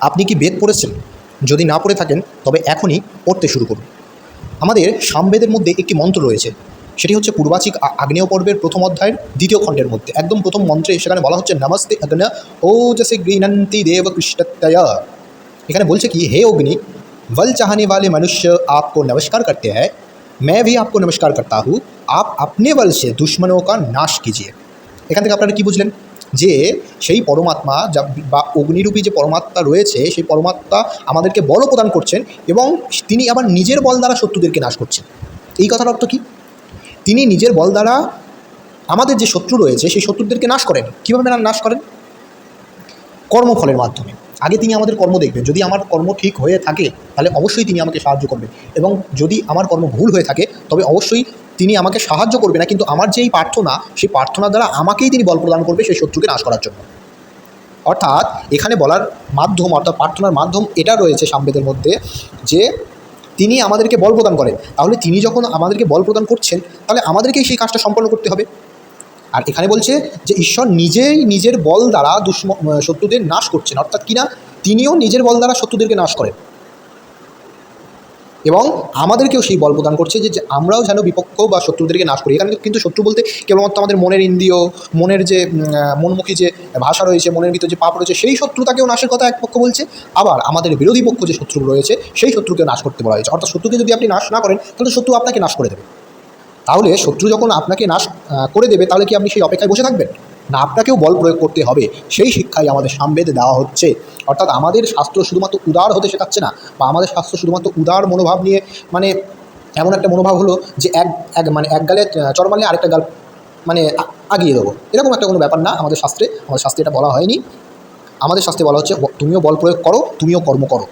আপনি কি বেদ পড়েছেন যদি না পড়ে থাকেন তবে এখনই পড়তে শুরু করুন আমাদের সামবেদের মধ্যে একটি মন্ত্র রয়েছে সেটি হচ্ছে পূর্বাচিক আ- আগ্নেয় পর্বের প্রথম অধ্যায়ের দ্বিতীয় খণ্ডের মধ্যে একদম প্রথম মন্ত্রে সেখানে বলা হচ্ছে নমস্তে অগ্ন ও জসে গৃহণন্তি দেব কৃষ্ণতয়া এখানে বলছে কি হে অগ্নি वल चाहने वाले मनुष्य आपको नमस्कार करते हैं मैं भी आपको नमस्कार करता हूँ आप अपने बल से दुश्मनों का नाश कीजिए এখান থেকে আপনারা কি বুঝলেন? যে সেই পরমাত্মা যা বা অগ্নিরূপী যে পরমাত্মা রয়েছে, সেই পরমাত্মা আমাদেরকে বল প্রদান করছেন এবং তিনি আবার নিজের বল দ্বারা শত্রুদেরকে নাশ করছেন। এই কথার অর্থ কি? তিনি নিজের বল দ্বারা আমাদের যে শত্রু রয়েছে, সেই শত্রুদেরকে নাশ করেন। কীভাবে নাশ করেন? কর্মফলের মাধ্যমে। আগে তিনি আমাদের কর্ম দেখবেন। যদি আমার কর্ম ঠিক হয়ে থাকে, তাহলে অবশ্যই তিনি আমাকে সাহায্য করবেন। এবং যদি আমার কর্ম ভুল হয়ে থাকে, তবে অবশ্যই তিনি আমাকে সাহায্য করবে না, কিন্তু আমার যেই প্রার্থনা, সেই প্রার্থনার দ্বারা আমাকেই তিনি বল প্রদান করবে সেই শত্রুকে নাশ করার জন্য। অর্থাৎ এখানে বলার মাধ্যম, অর্থাৎ প্রার্থনার মাধ্যম এটা রয়েছে সামবেদের মধ্যে যে তিনি আমাদেরকে বল প্রদান করেন। তাহলে তিনি যখন আমাদেরকে বল প্রদান করছেন, তাহলে আমাদেরকেই সেই কাজটা সম্পন্ন করতে হবে। আর এখানে বলছে যে ঈশ্বর নিজেই নিজের বল দ্বারা দুশ্ম শত্রুদের নাশ করছেন। অর্থাৎ কিনা? তিনিও নিজের বল দ্বারা শত্রুদেরকে নাশ করেন। এবং আমাদেরকেও সেই বল প্রদান করছে যে আমরাও যেন বিপক্ষ বা শত্রুদেরকে নাশ করি। এখানে কিন্তু শত্রু বলতে কেবলমাত্র আমাদের মনের ইন্দ্রিয়, মনের যে মনমুখী যে ভাষা রয়েছে, মনের ভিতর যে পাপ রয়েছে, সেই শত্রুতাকেও নাশের কথা এক পক্ষ বলছে। আবার আমাদের বিরোধী পক্ষ যে শত্রু রয়েছে, সেই শত্রুকে নাশ করতে বলা হয়েছে। অর্থাৎ শত্রুকে যদি আপনি নাশ না করেন, তাহলে শত্রু আপনাকে নাশ করে দেবে। তাহলে শত্রু যখন আপনাকে নাশ করে দেবে, তাহলে কি আপনি সেই অপেক্ষায় বসে থাকবেন? না আপনাকেও বল প্রয়োগ করতে হবে সেই শিক্ষাই আমাদের সামবেদে দেওয়া হচ্ছে। অর্থাৎ আমাদের শাস্ত্র শুধুমাত্র উদার হতে শেখাচ্ছে না বা আমাদের শাস্ত্র শুধুমাত্র উদার মনোভাব নিয়ে মানে এমন একটা মনোভাব হলো যে এক এক মানে এক গালে আহ, চর মারলে আরেকটা গাল মানে আগিয়ে দেবো। এরকম একটা কোনো ব্যাপার না আমাদের শাস্ত্রে আমাদের শাস্ত্রে এটা বলা হয়নি। আমাদের শাস্ত্রে বলা হচ্ছে তুমিও বল প্রয়োগ করো তুমিও কর্ম করো।